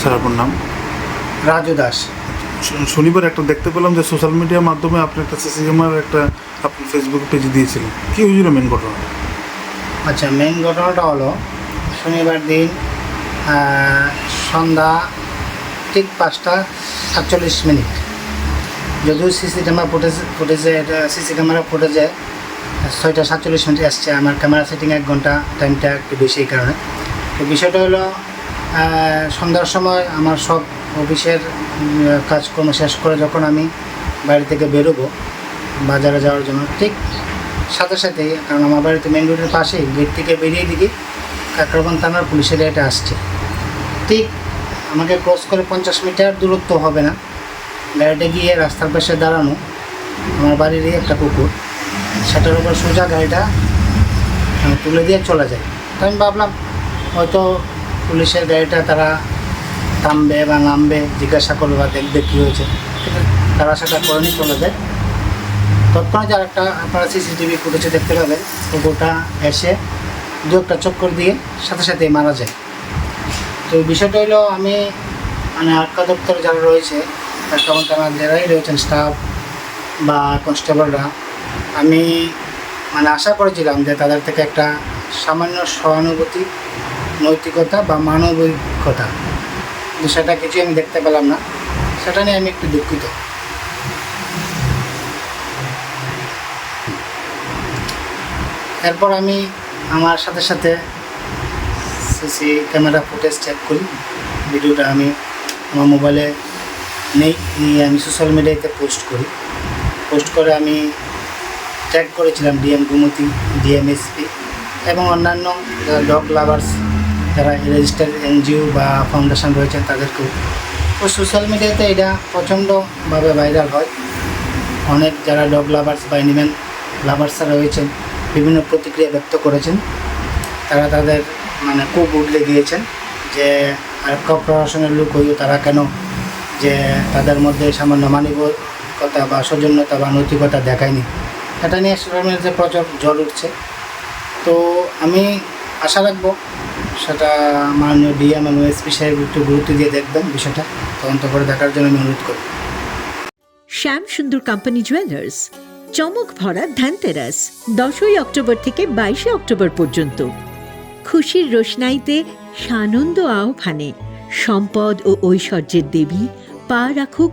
Sir আপনার নাম? রাজু দাস। শনিবার একটা দেখতে পেলাম যে সোশ্যাল মিডিয়ার মাধ্যমে আপনি একটা সিসি ক্যামেরার একটা আপনি ফেসবুক পেজে দিয়েছিলেন। কি হয়েছিল মেন ঘটনা? আচ্ছা মেন ঘটনাটা হলো শনিবার দিন সন্ধ্যা ঠিক পাঁচটা সাতচল্লিশ মিনিট। যদিও সিসি ক্যামেরা ফুটেজে ফুটেজে এটা সিসি ক্যামেরা ফুটেজে ছয়টা সাতচল্লিশ মিনিট আসছে আমার ক্যামেরা সেটিং এক ঘণ্টা টাইমটা একটু বেশি এই কারণে। তো বিষয়টা হলো সন্ধ্যার সময় আমার সব অফিসের কাজকর্ম শেষ করে যখন আমি বাড়ি থেকে বেরোবো বাজারে যাওয়ার জন্য, ঠিক সাথে সাথে, কারণ আমার বাড়িতে মেন রোডের পাশেই গেট থেকে বেরিয়ে দিকে কাকরাবান থানার পুলিশের গাড়িটা আসছে। ঠিক আমাকে ক্রস করে পঞ্চাশ মিটার দূরত্ব হবে না। গাড়িটা গিয়ে রাস্তার পাশে দাঁড়ানো আমার বাড়িরই একটা পুকুর। সেটার উপর সোজা গাড়িটা তুলে দিয়ে চলে যায়। তো আমি ভাবলাম, হয়তো পুলিশের গাড়িটা তারা থামবে বা নামবে, জিজ্ঞাসা করবে বা দেখবে কী হয়েছে। তারা সেটা করেনি চলে যায়। তৎক্ষণাৎ আর একটা আপনারা সিসিটিভি ফুটেজে দেখতে পাবেন। কুকুরটা এসে দু একটা চক্কর দিয়ে সাথে সাথে মারা যায়। তো বিষয়টা হলো আমি মানে আটকা দপ্তরে যারা রয়েছে তখন তারা যারাই রয়েছেন স্টাফ বা কনস্টেবলরা আমি মানে আশা করেছিলাম যে তাদের থেকে একটা সামান্য সহানুভূতি নৈতিকতা বা মানবিকতা। সেটা কিছুই আমি দেখতে পেলাম না। সেটা নিয়ে আমি একটু দুঃখিত। এরপর আমি আমার সাথে সাথে সিসি ক্যামেরা ফুটেজ চেক করি। ভিডিওটা আমি আমার মোবাইলে নেই, নিয়ে আমি সোশ্যাল মিডিয়াতে পোস্ট করি। পোস্ট করে আমি ট্যাগ করেছিলাম ডিএম গুমতি ডিএমএসপি এবং অন্যান্য ডগ লাভার্স যারা রেজিস্টার্ড এনজিও বা ফাউন্ডেশন রয়েছেন তাদেরকেও তো সোশ্যাল মিডিয়াতে এটা প্রচণ্ডভাবে ভাইরাল হয়। অনেক যারা ডগ লাভার্স বা অ্যানিম্যাল লাভার্সরা রয়েছেন, বিভিন্ন প্রতিক্রিয়া ব্যক্ত করেছেন। তারা তাদের মানে খুব উঠলে দিয়েছেন যে আরক্ষা প্রশাসনের লোক হয়েও তারা কেন? যে তাদের মধ্যে সামান্য মানবিকতা বা সৌজন্যতা বা নৈতিকতা দেখায়নি। এটা নিয়ে সোশ্যাল মিডিয়াতে প্রচুর জল উঠছে। তো আমি আশা রাখব সেটা মাননীয় ডিএম এবং এসপি সাহেব একটু গুরুত্ব দিয়ে দেখবেন বিষয়টা। তদন্ত করে দেখার জন্য আমি অনুরোধ করি। শ্যাম সুন্দর কোম্পানি জুয়েলার্স, চমক ভরা ধানতেরাস দশই অক্টোবর থেকে বাইশে অক্টোবর পর্যন্ত। খুশির রোশনাইতে সানন্দ আহ্বানে সম্পদ ও ঐশ্বর্যের দেবী পা রাখুক